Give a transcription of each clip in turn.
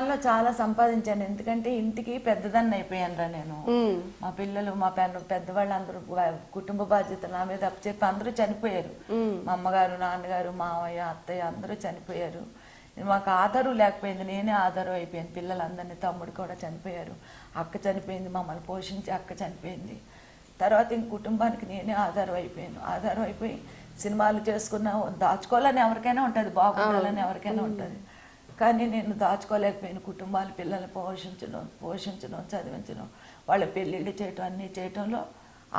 సినిమాల్లో చాలా సంపాదించాను. ఎందుకంటే ఇంటికి పెద్దదాన్ని అయిపోయాను రా నేను. మా పిల్లలు మా పెద్ద పెద్దవాళ్ళు అందరూ కుటుంబ బాధ్యతలు నా మీద చెప్పి అందరూ చనిపోయారు. మా అమ్మగారు నాన్నగారు మావయ్య అత్తయ్య అందరూ చనిపోయారు. మాకు ఆధారం లేకపోయింది. నేనే ఆధారం అయిపోయాను. పిల్లలందరినీ తమ్ముడు కూడా చనిపోయారు. అక్క చనిపోయింది. మమ్మల్ని పోషించి అక్క చనిపోయింది. తర్వాత ఇంక కుటుంబానికి నేనే ఆధారం అయిపోయాను. ఆధారం అయిపోయి సినిమాలు చేసుకున్నా దాచుకోవాలని ఎవరికైనా ఉంటుంది. బాగుండాలని ఎవరికైనా ఉంటుంది. కానీ నేను దాచుకోలేకపోయాను. కుటుంబాలు పిల్లల్ని పోషించడం పోషించడం చదివించడం వాళ్ళ పెళ్ళిళ్ళు చేయటం అన్నీ చేయటంలో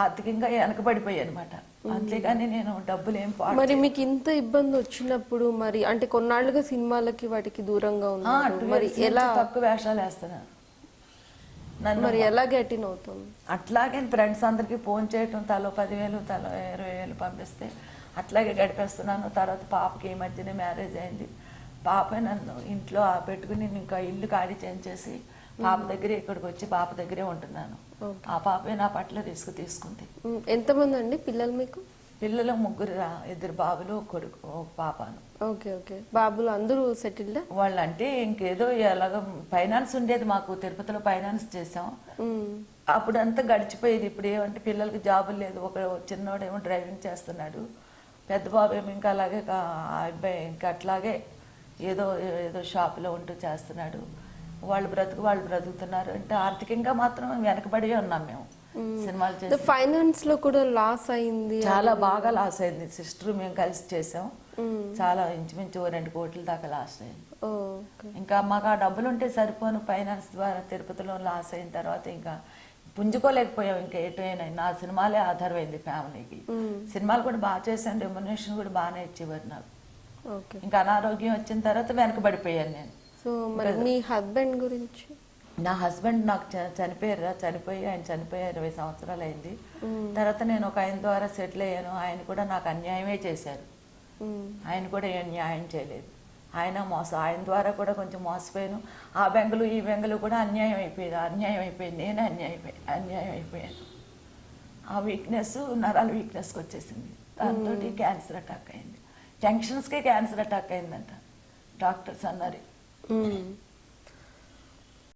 ఆర్థికంగా వెనకబడిపోయాయి అనమాట అంతేగాని నేను డబ్బులు ఏం మరి మీకు ఇంత ఇబ్బంది వచ్చినప్పుడు మరి అంటే కొన్నాళ్ళుగా సినిమాలకి వాటికి దూరంగా two మరి ఎలా తక్కువ వేషాలు వేస్తున్నాను నన్ను మరి ఎలా గెటిన్ అవుతుంది అట్లాగే ఫ్రెండ్స్ అందరికీ ఫోన్ చేయటం తలో పదివేలు తలో ఇరవై వేలు పంపిస్తే అట్లాగే గడిపేస్తున్నాను. తర్వాత పాపకి ఈ మధ్యనే మ్యారేజ్ అయింది. పాప నన్ను ఇంట్లో ఆ పెట్టుకుని నేను ఇంకా ఇల్లు ఖాళీ చేయించేసి పాప దగ్గరే ఇక్కడికి వచ్చి పాప దగ్గరే ఉంటున్నాను. ఆ పాపే నా పట్ల రిస్క్ తీసుకుంది. ఎంతమంది అండి పిల్లలు మీకు? పిల్లలు ముగ్గురు ఇద్దరు బాబులు ఒక కొడుకు ఒక పాపను. Okay okay. బాబులు అందరూ సెటిల్డ్? వాళ్ళంటే ఇంకేదో ఎలాగ ఫైనాన్స్ ఉండేది మాకు తిరుపతిలో ఫైనాన్స్ చేసాం. అప్పుడు అంతా గడిచిపోయేది. ఇప్పుడు ఏమంటే పిల్లలకి జాబులు లేదు. ఒక చిన్నోడేమో డ్రైవింగ్ చేస్తున్నాడు. పెద్ద బాబు ఏమో ఇంకా అలాగే అబ్బాయి ఇంకా అట్లాగే ఏదో ఏదో షాపులో ఉంటూ చేస్తున్నాడు. వాళ్ళు బ్రతుకు వాళ్ళు బ్రతుకుతున్నారు. అంటే ఆర్థికంగా మాత్రం వెనకబడి ఉన్నాం మేము. సినిమాలు చేసి ఫైనాన్స్లో కూడా లాస్ అయింది. చాలా బాగా లాస్ అయింది. సిస్టర్ మేము కలిసి చేసాం. చాలా ఇంచుమించు ఓ రెండు కోట్ల దాకా లాస్ అయింది. ఇంకా మాకు ఆ డబ్బులు ఉంటే సరిపోను. ఫైనాన్స్ ద్వారా తిరుపతిలో లాస్ అయిన తర్వాత ఇంకా పుంజుకోలేకపోయాం. ఇంకా ఎటువైనా నా సినిమాలే ఆధారమైంది ఫ్యామిలీకి. సినిమాలు కూడా బాగా చేశాను. రెమ్యునేషన్ కూడా బాగానే ఇచ్చేవారు నాకు. ఇంకా అనారోగ్యం వచ్చిన తర్వాత వెనకబడిపోయాను నేను. సో మరి మీ హస్బెండ్ గురించి? నా హస్బెండ్ నాకు చనిపోయారు చనిపోయి ఆయన చనిపోయి ఇరవై సంవత్సరాలు అయింది తర్వాత నేను ఒక ఆయన ద్వారా సెటిల్ అయ్యాను. ఆయన కూడా నాకు అన్యాయమే చేశారు. ఆయన కూడా ఏం న్యాయం చేయలేదు. ఆయన మోసం ఆయన ద్వారా కూడా కొంచెం మోసపోయాను. ఆ బెంగలు ఈ బెంగలు కూడా అన్యాయం అయిపోయింది. అన్యాయం అయిపోయింది. నేనే అన్యాయం అన్యాయం అయిపోయాను. ఆ వీక్నెస్ నరాల వీక్నెస్కి వచ్చేసింది. దాంతో క్యాన్సర్ అటాక్ అయింది. జంక్షన్స్కే క్యాన్సర్ అటాక్ అయిందంట. డాక్టర్స్ అన్నారు. Hmm.